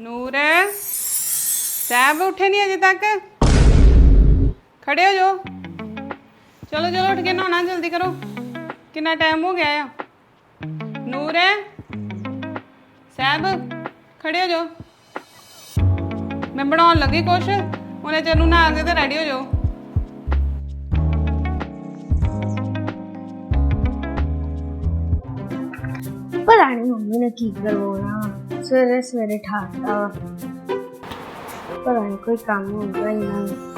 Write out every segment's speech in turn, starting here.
ਨੂਰ ਸਾਹਿਬ ਉੱਠੇ ਨਹੀਂ ਅਜੇ ਤੱਕ? ਖੜੇ ਹੋ ਜਾਓ। ਚਲੋ ਚਲੋ, ਉੱਠ ਕੇ ਨਹਾਉਣਾ, ਜਲਦੀ ਕਰੋ। ਕਿੰਨਾ ਟਾਈਮ ਹੋ ਗਿਆ ਆ। ਨੂਰ ਸਾਹਿਬ ਖੜੇ ਹੋ ਜਾਓ। ਮੈਂ ਬਣਾਉਣ ਲੱਗੀ ਕੁਛ, ਉਹਨੇ ਚਿਰ ਨੂੰ ਨਹਾ ਕੇ ਤੇ ਰੈਡੀ ਹੋ ਜਾਓ। ਪਤਾ ਨਹੀਂ ਮੰਮੀ ਨੇ ਕੀ ਕਰਵਾਉਣਾ। ਸਵੇਰੇ ਸਵੇਰੇ ਠਾਕਦਾ ਵਾ ਪਤਾ ਨਹੀਂ ਕੋਈ ਕੰਮ ਹੋਊਗਾ ਇਹਨਾਂ ਨੂੰ।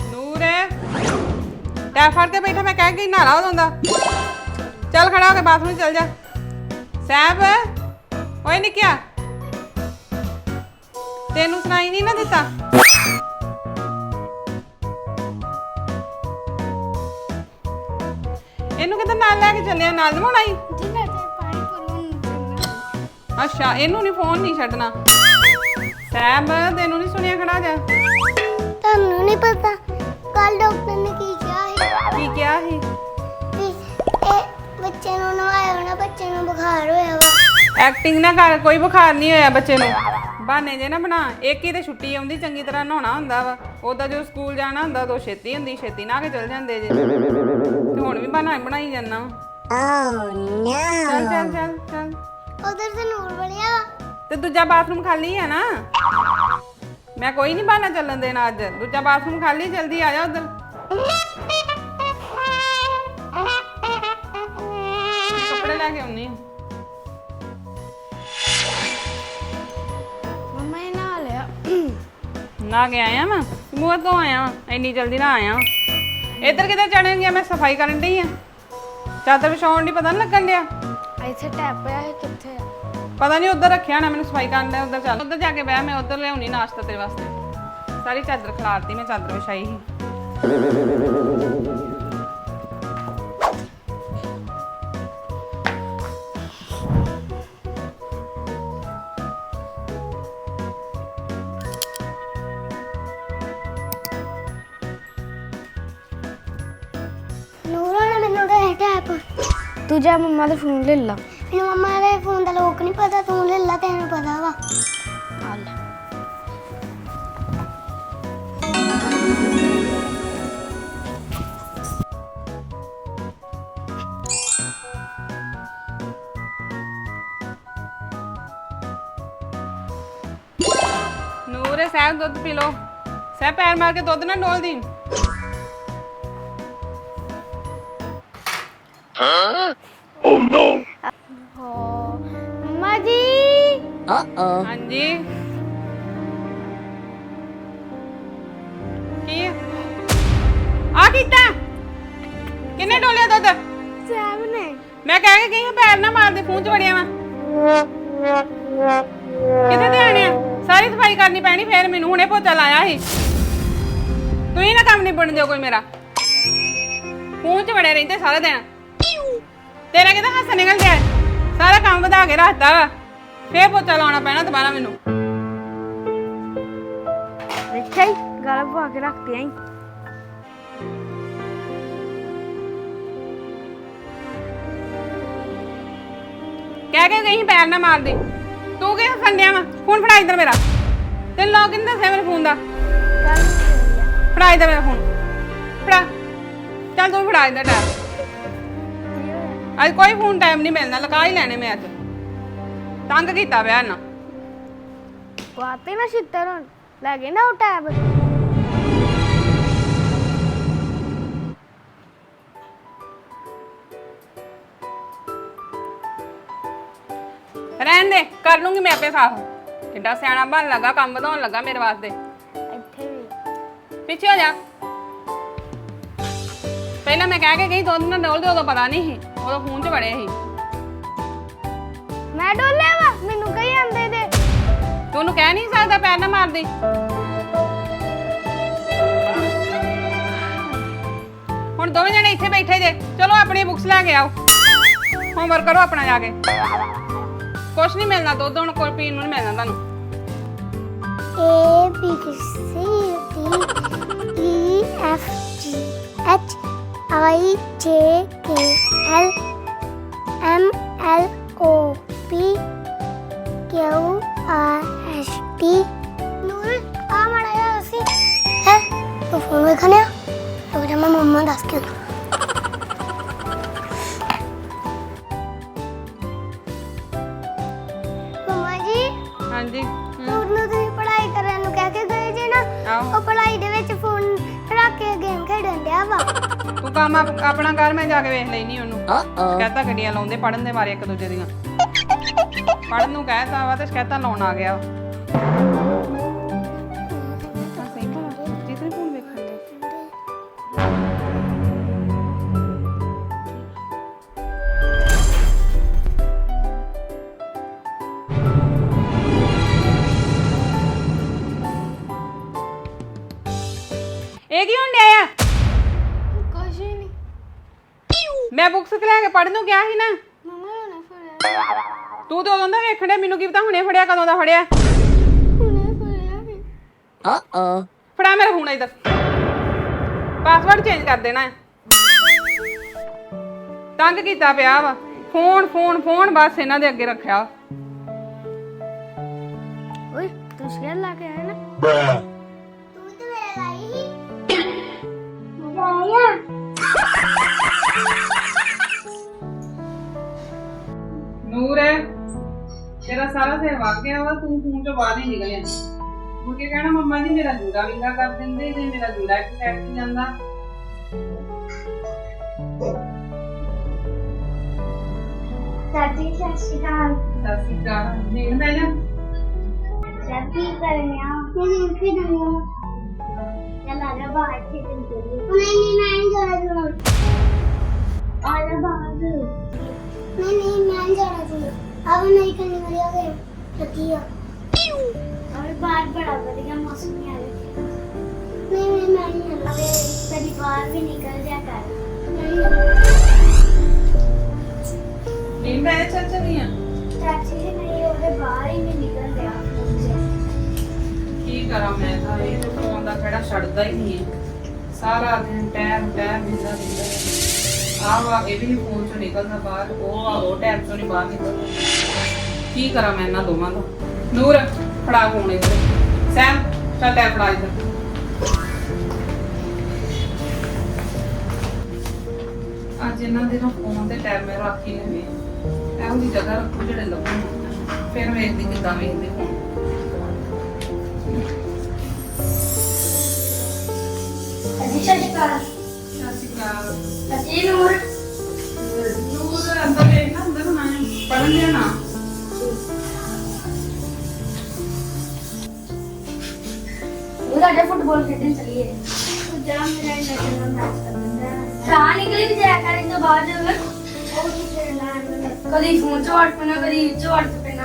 ਨੂਰ। ਟੈ ਫੜ ਬੈਠਾ, ਮੈਂ ਕਹਿ ਗਈ ਨਹਾਰਾ ਹੋ ਚੱਲ ਖੜਾ ਹੋ ਕੇ ਬਾਥਰੂਮ ਚੱਲ ਜਾ। ਸਾਹਿਬ ਓਏ ਨਿਕਿਆ। ਤੈਨੂੰ ਸੁਣਾਈ ਨਹੀਂ ਨਾ ਦਿੱਤਾ। ਇਹਨੂੰ ਕਿਤੇ ਨਾਲ ਲੈ ਕੇ ਚੱਲਿਆ? ਨਾਲ ਨਵਾਉਣਾ ਹੀ ਜੀ ਮੈਂ ਤੇ ਪਾਣੀ ਪੁੰਨ ਅੱਛਾ ਇਹਨੂੰ ਨਹੀਂ ਫੋਨ ਨਹੀਂ ਛੱਡਣਾ। ਸਾਹਿਬ ਤੈਨੂੰ ਨਹੀਂ ਸੁਣਿਆ ਖੜਾ ਜਾ। ਤੁਹਾਨੂੰ ਨਹੀਂ ਪਤਾ ਕੱਲ ਡਾਕਟਰ ਨੇ ਕੀ ਕਿਹਾ ਹੈ ਕੀ ਕਿਹਾ ਇਹ ਬੱਚੇ ਨੂੰ ਨਵਾਇਆ ਹੋਣਾ ਬੱਚੇ ਨੂੰ ਬੁਖਾਰ ਹੋਇਆ ਵਾ। ਐਕਟਿੰਗ ਨਾ ਕਰ ਕੋਈ ਬੁਖਾਰ ਨਹੀਂ ਹੋਇਆ ਬੱਚੇ ਨੂੰ। ਬਹਾਨੇ ਜੇ ਨਾ ਬਣਾ ਇੱਕ ਹੀ ਤੇ ਛੁੱਟੀ ਆਉਂਦੀ ਚੰਗੀ ਤਰ੍ਹਾਂ ਨਹਾਉਣਾ ਹੁੰਦਾ ਵਾ। ਉਹਦਾ ਜੋ ਸਕੂਲ ਜਾਣਾ ਹੁੰਦਾ ਉਦੋਂ ਛੇਤੀ ਹੁੰਦੀ ਛੇਤੀ ਨਾ ਕੇ ਚਲ ਜਾਂਦੇ ਜੇ। ਤੇ ਹੁਣ ਵੀ ਬਹਾਨਾ ਬਣਾਈ ਜਾਂਦਾ ਵਾ। ਚੱਲ ਚੱਲ ਚੱਲ ਚੱਲ। ਉਧਰ ਤੇ ਨੂਰ ਬਣਿਆ ਵਾ। ਤੇ ਦੂਜਾ ਬਾਥਰੂਮ ਖਾਲੀ ਹੈ ਨਾ? ਮੈਂ ਕੋਈ ਨਹੀਂ ਬਹਾਨਾ ਚੱਲਣ ਦੇਣਾ ਅੱਜ। ਦੂਜਾ ਬਾਥਰੂਮ ਖਾਲੀ ਜਲਦੀ ਆ ਜਾ ਉਧਰ। ਨਾ ਕੇ ਆਇਆ ਮੈਂ ਮੂੰਹ ਤੋਂ ਆਇਆ ਵਾਂ, ਇੰਨੀ ਜਲਦੀ ਨਾ ਆਇਆ ਵਾਂ। ਇੱਧਰ ਕਿਤੇ ਚੜਨ ਗਿਆ ਮੈਂ ਸਫ਼ਾਈ ਕਰਨ ਡਈ ਆ। ਚਾਦਰ ਵਿਛਾਉਣ ਦੀ ਪਤਾ ਨਹੀਂ ਲੱਗਣ ਡਿਆ। ਇੱਥੇ ਟੈਪ ਪਿਆ ਹੈ ਕਿੱਥੇ ਆ? ਪਤਾ ਨਹੀਂ ਉੱਧਰ ਰੱਖਿਆ ਨਾ ਮੈਨੂੰ ਸਫ਼ਾਈ ਕਰਨ ਦਾ ਉੱਧਰ ਚੱਲ। ਉੱਧਰ ਜਾ ਕੇ ਬਹਿ ਮੈਂ ਉੱਧਰ ਲਿਆਉਣੀ ਨਾਸ਼ਤਾ ਤੇਰੇ ਵਾਸਤੇ। ਸਾਰੀ ਚਾਦਰ ਖਿਲਾਰਤੀ ਮੈਂ ਚਾਦਰ ਵਿਛਾਈ ਸੀ। ਤੂੰ ਜਾ ਮੰਮਾ ਦਾ ਫੋਨ ਲੈ ਲਾ। ਮੈਨੂੰ ਮੰਮਾ ਦੇ ਫੋਨ ਦਾ ਲੋਕ ਨਹੀਂ ਪਤਾ ਤੂੰ ਲੈ ਲਾ ਤੈਨੂੰ ਪਤਾ ਵਾ। ਆ ਲੈ। ਨੂਰੇ ਸਾਹਿਬ ਦੁੱਧ ਪੀ ਲੋ ਸਾਹਿਬ ਪੈਰ ਮਾਰ ਕੇ ਦੁੱਧ ਨਾ ਡੋਲ ਦੀ ਹੋ ਮੰਮਾ ਜੀ ਹਾਂਜੀ। ਕੀ? ਆ ਕੀਤਾ? ਕਿੰਨੇ ਡੋਲਿਆ ਦੁੱਧ? ਸਾਹਿਬ ਨੇ। ਮੈਂ ਕਹਿ ਕੇ ਗਈ ਹਾਂ ਪੈਰ ਨਾ ਮਾਰਦੇ ਫੂੰ ਚ ਵੜਿਆ ਵਾ। ਕਿੱਥੇ ਧਿਆਨ ਆ? ਸਾਰੀ ਸਫ਼ਾਈ ਕਰਨੀ ਪੈਣੀ ਫੇਰ ਮੈਨੂੰ ਹੁਣੇ ਪੋਚਾ ਲਾਇਆ ਸੀ। ਤੂੰ ਹੀ ਨਾ ਕੰਮ ਨਹੀਂ ਬਣ ਦਿਓ ਕੋਈ ਮੇਰਾ। ਫੂੰ ਚ ਵੜਿਆ ਰਹਿੰਦੇ ਸਾਰਾ ਦਿਨ। ਤੇਰਾ ਕਿਤੇ ਹੱਸ ਨਿਕਲ ਗਿਆ ਸਾਰਾ ਕੰਮ ਵਧਾ ਕੇ ਰੱਖਤਾ ਵਾ। ਫੇਰ ਪੋਚਾ ਲਾਉਣਾ ਪੈਣਾ ਦੁਬਾਰਾ ਮੈਨੂੰ। ਦੇਖਿਆ ਹੀ ਗਲ ਕੇ ਰੱਖਤੀ ਆਂ ਕਹਿ ਕੇ ਗਈ ਸੀ ਪੈਰ ਨਾ ਮਾਰਦੇ ਤੂੰ ਕਿਹ ਫੰਡਿਆ ਵਾ? ਫੋਨ ਫੜਾ ਇੱਧਰ ਮੇਰਾ। ਤੈਨੂੰ ਲੌਗਇਨ ਦੱਸਿਆ ਮੇਰੇ ਫੋਨ ਦਾ? ਫੜਾ ਇੱਧਰ ਮੇਰਾ ਫੋਨ। ਫੜਾ। ਚੱਲ ਤੂੰ ਫੜਾ ਇੱਧਰ ਟੈਬ ਅੱਜ ਕੋਈ ਫੋਨ ਟਾਈਮ ਨਹੀਂ ਮਿਲਣਾ ਲਗਾ ਹੀ ਲੈਣੇ ਮੈਂ ਅੱਜ ਤੰਗ ਕੀਤਾ ਵਿਆਹ ਨਾ। ਵਾਤੇ ਨਾ ਛਿੱਤਰ ਹੁਣ ਲੱਗੇ ਨਾ ਉਹ ਟੈਬ। ਰਹਿਣ ਦੇ ਕਰ ਲੂੰਗੀ ਮੈਂ ਆਪੇ ਸਾਫ਼। ਕਿੱਡਾ ਸਿਆਣਾ ਬਣ ਲੱਗਾ ਕੰਮ ਵਧਾਉਣ ਲੱਗਾ ਮੇਰੇ ਵਾਸਤੇ। ਇੱਥੇ ਵੀ ਪਿੱਛੇ ਹੋ ਜਾ। ਪਹਿਲਾਂ ਮੈਂ ਕਹਿ ਕੇ ਗਈ ਦੁੱਧ ਨਾ ਡੋਲ ਦੇ ਉਦੋਂ ਪਤਾ ਨਹੀਂ ਸੀ। ਉਦੋਂ ਫੋਨ 'ਚ ਵੜੇ ਸੀ। ਮੈਂ ਡੋਲਿਆ ਵਾ ਮੈਨੂੰ ਕਹੀ ਆਂਦੇ ਦੇ ਤੂੰ ਉਹਨੂੰ ਕਹਿ ਨਹੀਂ ਸਕਦਾ ਪੈਰ ਨਾ ਮਾਰਦੀ। ਹੁਣ ਦੋਵੇਂ ਜਣੇ ਇੱਥੇ ਬੈਠੇ ਜੇ ਚਲੋ ਆਪਣੀ ਬੁੱਕਸ ਲੈ ਕੇ ਆਓ। ਹੋਮਵਰਕ ਕਰੋ ਆਪਣਾ ਜਾ ਕੇ। ਕੁਛ ਨਹੀਂ ਮਿਲਣਾ ਦੁੱਧ ਹੁਣ ਕੋਈ ਪੀਣ ਨੂੰ ਨਹੀਂ ਮਿਲਣਾ ਤੁਹਾਨੂੰ। A B C D E F G H I J K L M N O P Q R S T ਨੂਰ ਆ ਮੜਾ ਯਾਰ ਅਸੀਂ ਹੈ ਤੂੰ ਫੋਨ ਵੇਖਣਿਆ ਤੂੰ ਜਮਾ ਮੰਮਾ ਦੱਸ ਕੇ ਮੰਮਾ ਜੀ ਹਾਂਜੀ ਨੂਰ ਨੂੰ ਤੁਸੀਂ ਪੜ੍ਹਾਈ ਕਰਨ ਨੂੰ ਕਹਿ ਕੇ ਗਏ ਜੇ ਨਾ ਆਹੋ। ਉਹ ਪੜ੍ਹਾਈ ਦੇ ਵਿੱਚ ਫੋਨ ਰੱਖ ਕੇ ਗੇਮ ਖੇਡਣ ਡਿਆ ਵਾ। ਤੂੰ ਕੰਮ ਆਪ- ਆਪਣਾ ਕਰ ਮੈਂ ਜਾ ਕੇ ਵੇਖ ਲੈਣੀ ਉਹਨੂੰ। ਸ਼ਿਕਾਇਤਾਂ ਗੱਡੀਆਂ ਲਾਉਂਦੇ ਪੜਨ ਦੇ ਮਾਰੇ ਇੱਕ ਦੂਜੇ ਦੀਆਂ। ਪੜਨ ਨੂੰ ਕਹਿਤਾ ਵਾ ਤੇ ਸ਼ਿਕਾਇਤਾਂ ਲਾਉਣ ਆ ਗਿਆ। ਬੁੱਕਸ ਲੈ ਕੇ ਪੜਨ ਨੂੰ ਗਿਆ ਸੀ ਨਾ। ਮਮਾ ਨੇ ਫੜਿਆ। ਤੂੰ ਤੇ ਉਦੋਂ ਦਾ ਵੇਖਣ ਡਿਆ ਮੈਨੂੰ ਕੀ ਪਤਾ ਹੁਣੇ ਫੜਿਆ ਕਦੋਂ ਦਾ ਫੜਿਆ। ਹੁਣੇ ਫੜਿਆ ਵੀ। ਫੜਾ ਮੇਰਾ ਫੋਨ ਇਧਰ। ਪਾਸਵਰਡ ਚੇਂਜ ਕਰ ਦੇਣਾ। ਹੈ ਤੰਗ ਕੀਤਾ ਪਿਆ ਵਾ। ਫੋਨ ਫੋਨ ਫੋਨ ਬਸ ਇਹਨਾਂ ਦੇ ਅੱਗੇ ਰੱਖਿਆ। ਓਏ ਤੂੰ ਸ਼ੇਰ ਲਾ ਕੇ ਆਇਆ ਨਾ। ਸਾਰਾ ਸਿਰ ਵਗ ਗਿਆ ਵਾ ਤੂੰ ਫੋਨ ਤੋਂ ਬਾਹਰ ਨਹੀਂ ਨਿਕਲਿਆ। ਮੁੜ ਕੇ ਕਹਿਣਾ ਮੰਮਾ ਜੀ ਮੇਰਾ ਜੂੜਾ ਵਿੰਗਾ ਕਰ ਦਿੰਦੇ ਜੇ ਮੇਰਾ ਜੂੜਾ ਇੱਕ ਸਾਈਡ ਤੇ ਜਾਂਦਾ। ਸਾਡੀ ਸਤਿ ਸ਼੍ਰੀ ਅਕਾਲ। ਸਤਿ ਸ਼੍ਰੀ ਅਕਾਲ। ਨੀਂਦ ਪੈ ਜਾ। ਸਭੀ ਕਰਨਿਆ ਮੈਂ ਫਿਰ ਦੂੰ ਚੱਲ ਆ ਜਾ ਬਾਹਰ ਖੇਡਣ ਕੇ ਨਹੀਂ ਨਹੀਂ ਮੈਂ ਨਹੀਂ ਜਾਣਾ ਤੂੰ ਆ ਜਾ ਬਾਹਰ। ਨਹੀਂ ਨਹੀਂ ਮੈਂ ਨਹੀਂ ਜਾਣਾ ਤੂੰ अब नहीं करने वाली आ गए लतिया और बाहर बड़ा बढ़िया मौसम है नहीं नहीं मैं नहीं जाना कभी बाहर भी निकल जा कर नहीं ਨੀਂਦ ਪੈ ਜਾ ਚੱਲ ਚੱਲੀਆਂ टैक्सी से नहीं होते बाहर ही नहीं निकल गया ਕੀ ਕਰਾਂ ਮੈਂ ਤਾਂ ਇਹ ਤੇ ਫੋਨ ਦਾ ਖੜਾ ਛੱਡਦਾ ਹੀ ਨਹੀਂ ਹੈ ਸਾਰਾ ਦਿਨ ਟਾਈਮ ਟਾਈਮ ਮਿਲਦਾ ਰਹਿੰਦਾ ਆ ਵਾ ਇਹ ਵੀ ਨੀ ਫੋਨ ਚੋਂ ਨਿਕਲਦਾ ਬਾਹਰ ਉਹ ਆ ਉਹ ਟਾਈਮ ਚੋਂ ਨਹੀਂ ਬਾਹਰ ਨਿਕਲਦਾ ਕੀ ਕਰਾਂ ਮੈਂ ਇਹਨਾਂ ਦੋਵਾਂ ਦਾ? ਨੂਰ ਫੜਾ ਫੋਨ ਇੱਧਰ। ਸੈਮ ਚੱਲ ਟੈਪ ਫੜਾ ਇੱਧਰ। ਅੱਜ ਇਹਨਾਂ ਦੇ ਨਾ ਫੋਨ ਤੇ ਟੈਬ ਮੈਂ ਰੱਖੀ ਨਹੀਂ ਵੇ ਇਹੋ ਜੀ ਜਗ੍ਹਾ ਰੱਖੂ ਜਿਹੜੇ ਲੱਭਣ। ਫਿਰ ਵੇਖਦੀ ਕਿਦਾਂ ਵੇਖਦੇ ਫੋਨ ਅਜੀ ਸ਼ਸ਼ਕਾ ਸ਼ਸ਼ਕਾ ਅਜੀ ਨੂਰ। ਨੂਰ ਅੰਦਰ ਵੇਖਣਾ ਅੰਦਰ ਨਾ ਪੜਨ ਦੇਣਾ ਘੰਟੇ ਫੁੱਟਬਾਲ ਖੇਡਣ ਚੱਲੀਏ। ਜਾ ਮੇਰਾ ਨਜ਼ਰ ਨਾਲ ਮੈਚ ਕਰ ਵੀ ਖੇਡਣਾ ਕਦੀ ਫੋਨ ਚ ਪੈਣਾ ਕਦੀ ਇਹ ਪੈਣਾ।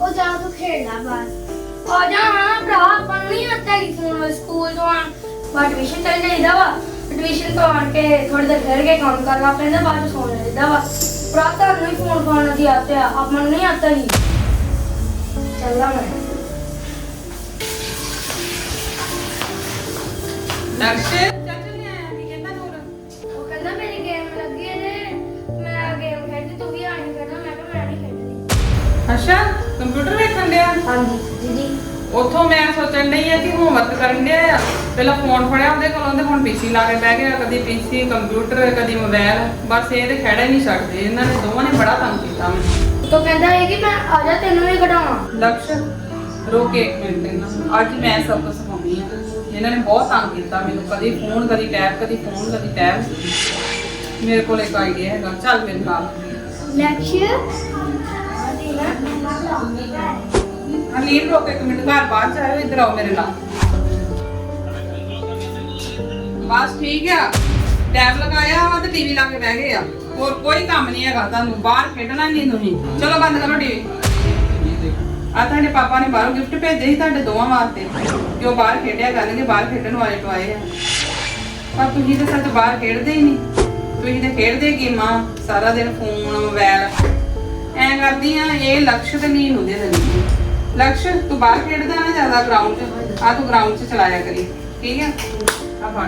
ਉਹ ਜਾ ਤੂੰ ਖੇਡਣਾ ਬਸ ਆ ਜਾ ਹਾਂ ਭਰਾ ਆਪਾਂ ਨੂੰ ਨਹੀਂ ਆਤਾ ਕਿ ਫੋਨ ਸਕੂਲ ਤੋਂ ਆਣ ਵਾ। ਐਡਮਿਸ਼ਨ ਕਰਨਾ ਪੈਂਦਾ ਬਾਅਦ ਚ ਵਾ। ਭਰਾ ਤੁਹਾਨੂੰ ਆਪਾਂ ਨੂੰ ਨਹੀਂ ਆਤਾ ਜੀ ਲਕਸ਼ ਚੱਲ ਲਿਆ ਕੀ ਕਹਿੰਦਾ ਨੂਰ ਉਹ ਕਹਿੰਦਾ ਮੇਰੀ ਗੇਮ ਲੱਗੀ ਹੈ ਤੇ ਮੈਂ ਗੇਮ ਖੇਡਦੀ ਤੂੰ ਵੀ ਆਣੀ ਕਰਨਾ ਮੈਂ ਕਿਹਾ ਮੈਂ ਨਹੀਂ ਖੇਡਣੀ। ਅੱਛਾ ਕੰਪਿਊਟਰ ਵੇਖਣ ਡਿਆ? ਹਾਂਜੀ ਦੀਦੀ। ਉੱਥੋਂ ਮੈਂ ਸੋਚਣ ਡਈ ਆ ਕਿ ਹੋਮਵਰਕ ਕਰਨ ਡਿਆ ਆ। ਪਹਿਲਾਂ ਫੋਨ ਫੜਿਆ ਉਹਦੇ ਕੋਲੋਂ ਤੇ ਹੁਣ ਪੀਸੀ ਲਾ ਕੇ ਬਹਿ ਗਿਆ ਕਦੀ ਪੀਸੀ ਕੰਪਿਊਟਰ ਕਦੀ ਮੋਬਾਈਲ ਬਸ ਇਹ ਤੇ ਖੜਾ ਹੀ ਨਹੀਂ ਛੱਡਦੇ। ਇਹਨਾਂ ਨੇ ਦੋਵਾਂ ਨੇ ਬੜਾ ਤੰਗ ਕੀਤਾ ਮੈਨੂੰ। ਤੋ ਕਹਿੰਦਾ ਹੈ ਕਿ ਮੈਂ ਆ ਜਾ ਤੈਨੂੰ ਵੀ ਘਟਾਵਾਂ ਲਕਸ਼ ਰੋਕ ਇੱਕ ਮਿੰਟ ਇਹਨਾਂ ਅੱਜ ਮੈਂ ਸਭ ਕੁਝ ਸਿਖਾਉਣੀ ਆ ਇਹਨਾਂ ਨੇ ਬਹੁਤ ਤੰਗ ਕੀਤਾ ਮੈਨੂੰ। ਕਦੀ ਫੋਨ ਕਦੀ ਟੈਬ ਕਦੀ ਫੋਨ ਕਦੀ ਟੈਬ ਮੇਰੇ ਕੋਲ ਇੱਕ ਆਈਡੀਆ ਹੈਗਾ। ਚੱਲ ਮੇਰੇ ਨਾਲ। ਲੈਕਚਰ ਅਨੀਲ ਰੋਕ ਇੱਕ ਮਿੰਟ। ਘਰ ਬਾਹਰ ਚਾਹੇ ਇੱਧਰ ਆਓ ਮੇਰੇ ਨਾਲ। ਬਸ ਠੀਕ ਆ। ਟੈਬ ਲਗਾਇਆ ਵਾ ਤੇ ਟੀਵੀ ਲਾ ਕੇ ਬਹਿ ਗਏ ਆ। ਹੋਰ ਕੋਈ ਕੰਮ ਨਹੀਂ ਹੈਗਾ ਤੁਹਾਨੂੰ। ਬਾਹਰ ਖੇਡਣਾ ਨਹੀਂ ਤੁਸੀਂ। ਚਲੋ ਬੰਦ ਕਰੋ ਟੀਵੀ ਆ ਤੁਹਾਡੇ ਪਾਪਾ ਨੇ ਬਾਹਰੋਂ ਗਿਫਟ ਭੇਜੇ ਸੀ ਤੁਹਾਡੇ ਦੋਵਾਂ ਵਾਸਤੇ। ਕਿ ਉਹ ਬਾਹਰ ਖੇਡਿਆ ਕਰਨਗੇ, ਬਾਹਰ ਖੇਡਣ ਵਾਲੇ ਟਵਾਏ ਆ। ਪਰ ਤੁਸੀਂ ਤਾਂ ਸੱਚ ਬਾਹਰ ਖੇਡਦੇ ਹੀ ਨਹੀਂ। ਤੁਸੀਂ ਤੇ ਖੇਡਦੇ ਗੇਮਾਂ ਸਾਰਾ ਦਿਨ ਫੋਨ ਮੋਬਾਈਲ ਐ ਕਰਦੀਆਂ ਇਹ ਲਕਸ਼ ਤੇ ਨਹੀਂ ਹੁੰਦੇ ਦਿੰਦੀ ਲਕਸ਼, ਤੂੰ ਬਾਹਰ ਖੇਡਦਾ ਨਾ ਜ਼ਿਆਦਾ ਗਰਾਊਂਡ 'ਚ। ਆ ਤੂੰ ਗਰਾਊਂਡ 'ਚ ਚਲਾਇਆ ਕਰੀ। ਠੀਕ ਹੈ ਆ ਫੜ।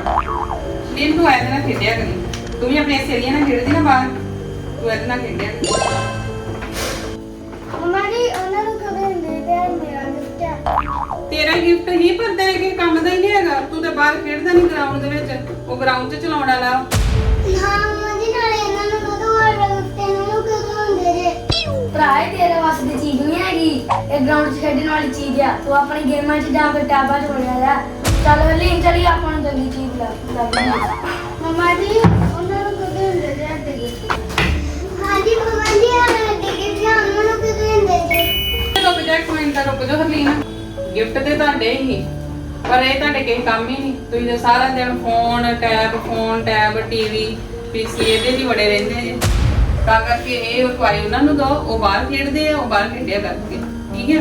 ਨੀਮ ਤੂੰ ਇਹਦੇ ਖੇਡਿਆ ਕਰੀ। ਤੂੰ ਵੀ ਆਪਣੀਆਂ ਸਹੇਲੀਆਂ ਨਾਲ ਖੇਡਦੀ ਨਾ ਬਾਹਰ। ਤੂੰ ਇਹਦੇ ਨਾਲ ਖੇਡਿਆ ਕਰੀ। ਤੇਰਾ ਗਿਫਟ ਹੀ ਪਰ ਤੇਰੇ ਕਿਸੇ ਕੰਮ ਦਾ ਹੀ ਨਹੀਂ ਹੈਗਾ। ਤੂੰ ਤੇ ਬਾਹਰ ਖੇਡਦਾ ਨਹੀਂ ਗਰਾਊਂਡ ਦੇ ਵਿੱਚ। ਉਹ ਗਰਾਊਂਡ 'ਚ ਚਲਾਉਣ ਵਾਲਾ। ਹਾਂ ਮੰਮਾ ਨਾਲੇ ਇਹਨਾਂ ਨੂੰ ਕਦੋਂ ਆਰਡਰ ਗਿਫਟ ਇਹਨਾਂ ਨੂੰ ਕਦੋਂ ਹੁੰਦੇ ਜੇ? ਭਰਾ ਇਹ ਤੇਰੇ ਵਾਸਤੇ ਦੀ ਚੀਜ਼ ਨਹੀਂ ਹੈਗੀ। ਇਹ ਗਰਾਊਂਡ 'ਚ ਖੇਡਣ ਵਾਲੀ ਚੀਜ਼ ਆ। ਤੂੰ ਆਪਣੀ ਗੇਮਾਂ 'ਚ ਜਾਂ ਫਿਰ ਟੈਬਾਂ 'ਚ ਵੜਿਆ ਜਾ ਚੱਲ ਹਲੀਨ ਚਲੀ ਆਪਾਂ ਨੂੰ ਚੰਗੀ ਚੀਜ਼ ਲੱਗ ਲੱਗ ਮੰਮਾ ਜੀ ਉਹਨਾਂ ਨੂੰ ਕਦੋਂ ਹੁੰਦੇ ਜੇ ਅੱਡੇ ਹਾਂਜੀ ਮੰਮਾ ਜੀ ਆ ਟਿਕਟ ਜਾਂ ਉਹਨਾਂ ਨੂੰ ਕਦੋਂ ਹੁੰਦੇ ਜੇ? ਰੁਕ ਜਾ ਇੱਕ ਮਿੰਟ ਰੁਕ ਜਾ ਹਰਲੀਨ। ਗਿਫਟ ਤੇ ਤੁਹਾਡੇ ਹੀ ਪਰ ਇਹ ਤੁਹਾਡੇ ਕਿਸੇ ਕੰਮ ਹੀ ਨਹੀਂ। ਤੁਸੀਂ ਤਾਂ ਸਾਰਾ ਦਿਨ phone tab phone tab TV PC ਇਹਦੇ ਹੀ ਵੜੇ ਰਹਿੰਦੇ ਜੀ। ਤਾਂ ਕਰਕੇ ਇਹ ਟਵਾਈ ਉਹਨਾਂ ਨੂੰ ਦੋ ਉਹ ਬਾਹਰ ਖੇਡਦੇ ਆ ਉਹ ਬਾਹਰ ਖੇਡਿਆ ਕਰਨਗੇ। ਠੀਕ ਹੈ?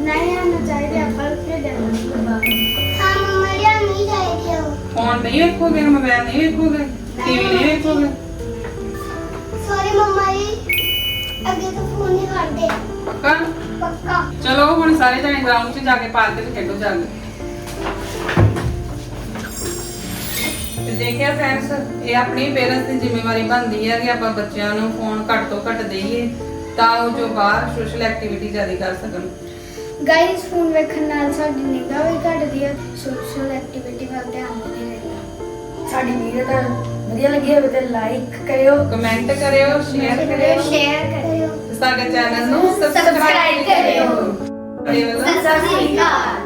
ਨਹੀਂ ਆਉਣਾ ਚਾਹੀਦੇ ਆਪਾਂ ਖੇਡਣਾ ਹਾਂ ਮੰਮਾ ਜੀ ਨਹੀਂ ਚਾਹੀਦੇ ਫੋਨ ਨਹੀਂ ਵੇਖੋਗੇ ਮੋਬਾਈਲ ਨਹੀਂ ਵੇਖੋਗੇ ਟੀਵੀ ਨਹੀਂ ਵੇਖੋਗੇ? ਸੌਰੀ ਮੰਮਾ ਜੀ ਅੱਗੇ ਤੋਂ ਫੋਨ ਨਹੀਂ ਕਰਦੇ। ਪੱਕਾ ਪੱਕਾ। ਚਲੋ ਹੁਣ ਸਾਰੇ ਜਣੇ ਗਰਾਊਂਡ 'ਚ ਜਾ ਕੇ ਪਾਰਕ 'ਚ ਖੇਡੋ ਜਾ ਕੇ ਤੇ ਦੇਖਿਆ ਫਰੈਂਡਸ ਇਹ ਆਪਣੀ ਪੇਰੈਂਟਸ ਦੀ ਜ਼ਿੰਮੇਵਾਰੀ ਬਣਦੀ ਹੈ ਕਿ ਆਪਾਂ ਬੱਚਿਆਂ ਨੂੰ ਫੋਨ ਘੱਟ ਤੋਂ ਘੱਟ ਦੇਈਏ ਤਾਂ ਉਹ ਜੋ ਬਾਹਰ ਸੋਸ਼ਲ ਐਕਟੀਵਿਟੀ ਜ਼ਿਆਦਾ ਕਰ ਸਕਣ। ਗਾਈਸ ਫੋਨ ਵੇਖਣ ਨਾਲ ਸਾਡੀ ਨਿਗਾਹ ਵੀ ਘਟਦੀ ਹੈ ਸੋਸ਼ਲ ਐਕਟੀਵਿਟੀ ਵੱਲ ਧਿਆਨ ਨਹੀਂ ਰਹਿੰਦਾ ਸਾਡੀ ਵੀਡੀਓ ਤਾਂ ਵਧੀਆ ਲੱਗੀ ਹੋਵੇ ਤੇ ਲਾਈਕ ਕਰਿਓ ਕਮੈਂਟ ਕਰਿਓ ਸ਼ੇਅਰ ਕਰਿਓ। ਸ਼ੇਅਰ ਕਰਿਓ। ਸਾਡੇ ਚੈਨਲ ਨੂੰ ਸਬਸਕ੍ਰਾਈਬ ਕਰਿਓ। ਕਰਿਓ ਸਤਿ ਸ਼੍ਰੀ ਅਕਾਲ